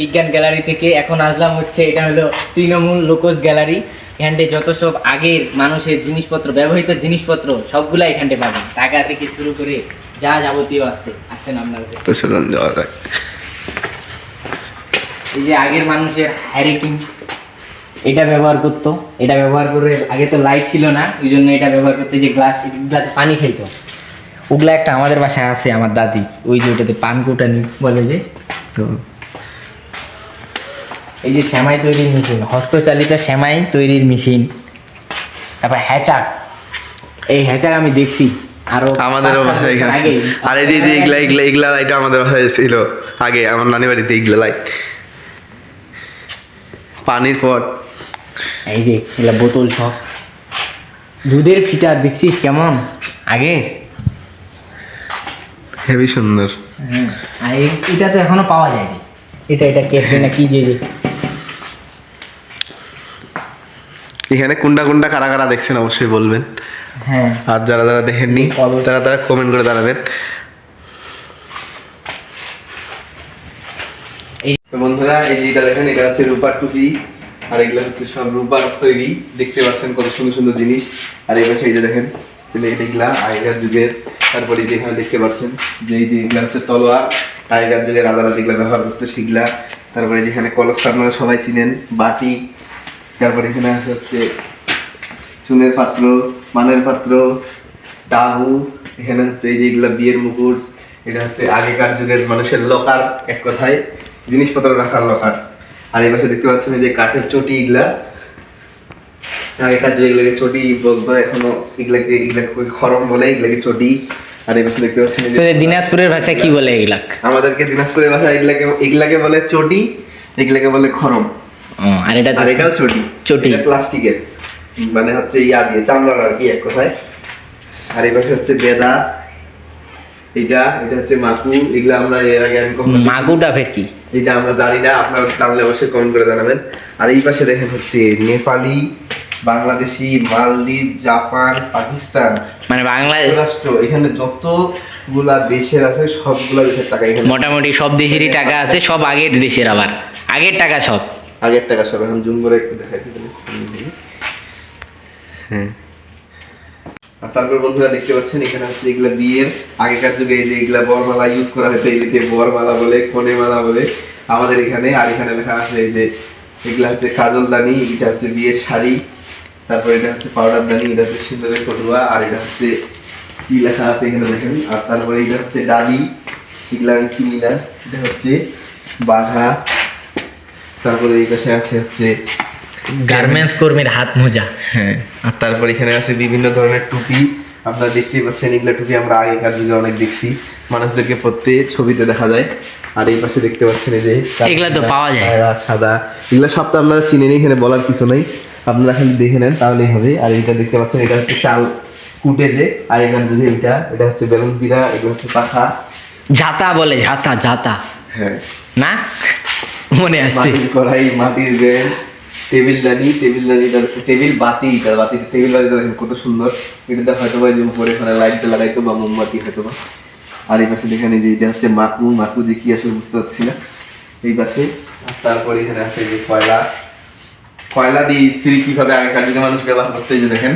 বিজ্ঞান গ্যালারি থেকে এখন আসলাম হচ্ছে এটা হলো তৃণমূল লোকজ গ্যালারি। এখানটে যত সব আগের মানুষের জিনিসপত্র ব্যবহৃত জিনিসপত্র সবগুলা এখানটে পাবেন। টাকা থেকে শুরু করে যা যাবতীয় আছে আসেন আপনার তো চলুন যাওয়া যাক। এই যে আগের মানুষের হ্যারিকিং এটা ব্যবহার করতো। এটা ব্যবহার করে আগে তো লাইট ছিল না ওই জন্য এটা ব্যবহার করতে যে গ্লাস গ্লাসে পানি খেতো ওগুলা একটা আমাদের বাসায় আছে আমার দাদি। ওই যে ওটাতে পান কোটানি বলে যে তো এই যে শ্যামাই তৈরির মেশিন হস্তচালিত শ্যামাই তৈরির মেশিন। তারপর হ্যাচাক। এই হ্যাচাক আমি দেখছি। আরও আগেই। আর এই যে এগুলা এগুলা এগুলা লাইট আমাদের বাসায় ছিল আগে আমার নানি বাড়িতে এগুলা লাইট পানির পট। এই যে এগুলা বোতল সব। দুধের ফিটার দেখছিস কেমন? আগে? হেভি সুন্দর। হ্যাঁ আর এই- এটা তো এখনও পাওয়া যায়নি। এটা এটা কেটে না কি যে যে এখানে কোনটা কোনটা কারা কারা দেখছেন অবশ্যই বলবেন। হ্যাঁ। আর যারা যারা দেখেননি তারা তারা কমেন্ট করে জানাবেন এই- বন্ধুরা এই যে এটা দেখেন এটা হচ্ছে রূপার টুপি আর এগুলো হচ্ছে সব রূপার তৈরি। দেখতে পাচ্ছেন কত সুন্দর সুন্দর জিনিস। আর এই পাশে এই যে দেখেন এগুলা আগেকার যুগের। তারপরে এই যে এখানে দেখতে পাচ্ছেন যে এই যে এগুলা হচ্ছে তলোয়ার। আগেকার যুগের রাজারা যেগুলো ব্যবহার করতো সেগুলা। তারপরে যেখানে কলস আপনারা সবাই চিনেন বাটি। তারপরে এখানে আছে হচ্ছে চুনের পাত্র মানের পাত্র ডাহু এখানে হচ্ছে এই যে এগুলা বিয়ের মুকুট এটা হচ্ছে আগেকার যুগের মানুষের লকার এক কথায় জিনিসপত্র রাখার লকার। আর এই পাশে দেখতে পাচ্ছেন যে কাঠের চটি এগুলা। আগেকার যুগে এগুলাকে চটি বলতো এখনও এগুলাকে এগুলাকে খরম বলে এগুলাকে চটি। আর এই পাশে দেখতে পাচ্ছেন যে দিনাজপুরের ভাষায় কি বলে এগুলাক? আমাদেরকে দিনাজপুরের ভাষায় এগুলাকে এগুলাকে বলে চটি এগুলাকে বলে খরম। আর এটা আর এটাও চটি। চটি। প্লাস্টিকের। মানে হচ্ছে ইয়া দিয়ে চামড়ার আর কি এক কথায়। আর এই পাশে হচ্ছে বেদা। এটা এটা হচ্ছে মাকু। এগুলো আমরা এর আগে আমি কখনো মাগুটা ফের কি? এটা আমরা জানি না আপনারা জানলে অবশ্যই কমেন্ট করে জানাবেন। আর এই পাশে দেখেন হচ্ছে নেপালি বাংলাদেশি মালদ্বীপ জাপান পাকিস্তান। মানে বাংলা যুক্তরাষ্ট্র। এখানে যতগুলা দেশের আছে সবগুলা দেশের টাকা এখানে মোটামুটি সব দেশেরই টাকা আছে সব আগের দেশের আবার। আগের টাকা সব। আগের টাকা সব এখন জুম করে একটু দেখাই দিতে হ্যাঁ। আর তারপর বন্ধুরা দেখতে পাচ্ছেন এখানে হচ্ছে এগুলা বিয়ের আগেকার যুগে এই যে এগুলা বরমালা ইউজ করা হতো এগুলোকে বরমালা বলে কনে মালা বলে আমাদের এখানে আর এখানে লেখা আছে এই যে এগুলা হচ্ছে কাজল দানি এটা হচ্ছে বিয়ের শাড়ি তারপর এটা হচ্ছে পাউডার দানি এটা হচ্ছে সিন্দুরের পটুয়া আর এটা হচ্ছে কি লেখা আছে এখানে দেখেন? আর তারপরে এটা হচ্ছে ডালি এগুলা আমি চিনি না এটা হচ্ছে বাঘা তারপরে এই পাশে আছে হচ্ছে গার্মেন্টস কর্মীর হাত মোজা। হ্যাঁ আর তারপর এখানে আছে বিভিন্ন ধরনের টুপি। আপনারা দেখতেই পাচ্ছেন এগুলা টুপি আমরা আগেকার যুগে অনেক দেখছি। মানুষদেরকে পরতে ছবিতে দেখা যায়। আর এই পাশে দেখতে পাচ্ছেন এই যে এগুলা তো পাওয়া যায়। সাদা, এগুলা সব তো আপনারা চিনেন এখানে বলার কিছু নেই। আপনারা খালি দেখে নেন তাহলেই হবে। আর এটা দেখতে পাচ্ছেন এটা হচ্ছে চাল কুটে যে আর আগেকার যুগে এটা এটা হচ্ছে বেলুন পিড়া এগুলো হচ্ছে পাখা। ঝাতা বলে ঝাতা ঝাতা। হ্যাঁ। না? মনে আসছে কড়াই, মাটির ব্যান্ড টেবিল দানি টেবিল দানি টেবিল বাতি বাতি, টেবিল বাতিটা দেখেন কত সুন্দর। এটাতে হয়তো বা যে উপরে ওখানে লাইট লাগাইতো বা মোমবাতি হয়তো বা আর এই পাশে দেখেন যে এটা হচ্ছে মাকু মাকু যে কি আসলে বুঝতে পারছি না। এই পাশে, আর তারপর এখানে আছে যে কয়লা। কয়লা দিয়ে ইস্ত্রি কীভাবে আগেকার যুগে মানুষ ব্যবহার করতে যে দেখেন।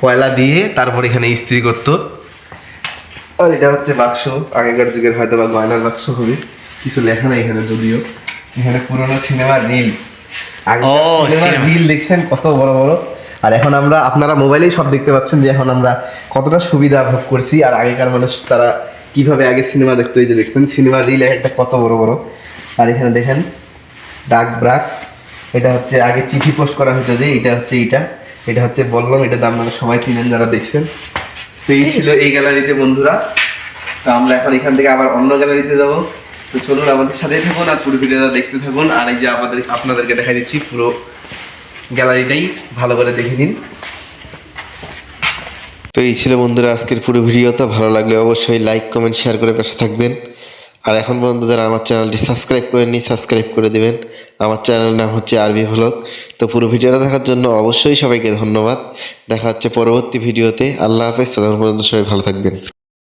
কয়লা দিয়ে তারপর এখানে ইস্ত্রি করতো। আর এটা হচ্ছে বাক্স, আগেকার যুগের হয়তো বা গয়নার বাক্স হবে। কিছু লেখা নাই এখানে যদিও। এখানে পুরোনো সিনেমার রিল ও, সিনেমার রিল দেখছেন কত বড় বড়। আর এখন আমরা আপনারা মোবাইলেই সব দেখতে পাচ্ছেন যে এখন আমরা কতটা সুবিধা ভোগ করছি আর আগেকার মানুষ তারা কীভাবে আগে সিনেমা দেখতো যে দেখছেন সিনেমার রিল একটা কত বড় বড়। আর এখানে দেখেন ডাক ব্রাক। এটা হচ্ছে আগে চিঠি পোস্ট করা হতো যে এটা হচ্ছে এইটা এটা হচ্ছে বললাম এটা দাম আপনারা সবাই চিনেন যারা দেখছেন। তো এই ছিল এই গ্যালারিতে বন্ধুরা। তো আমরা এখন এখান থেকে আবার অন্য গ্যালারিতে যাব। তো চলুন আমাদের সাথেই থাকুন আর পুরো ভিডিওটা দেখতে থাকুন। আর এই যে আমাদের আপনাদেরকে দেখা দিচ্ছি পুরো গ্যালারিটাই। ভালো করে দেখে নিন। তো এই ছিল বন্ধুরা আজকের পুরো ভিডিওটা। ভালো লাগলে অবশ্যই লাইক, কমেন্ট, শেয়ার করে পাশে থাকবেন। আর এখন পর্যন্ত যারা আমার চ্যানেলটি সাবস্ক্রাইব করেননি, সাবস্ক্রাইব করে দেবেন। আমার চ্যানেলের নাম হচ্ছে আরবি ভ্লগ তো পুরো ভিডিওটা দেখার জন্য অবশ্যই সবাইকে ধন্যবাদ। দেখা হচ্ছে পরবর্তী ভিডিওতে। আল্লাহ হাফেজ। ততক্ষণ পর্যন্ত সবাই ভালো থাকবেন।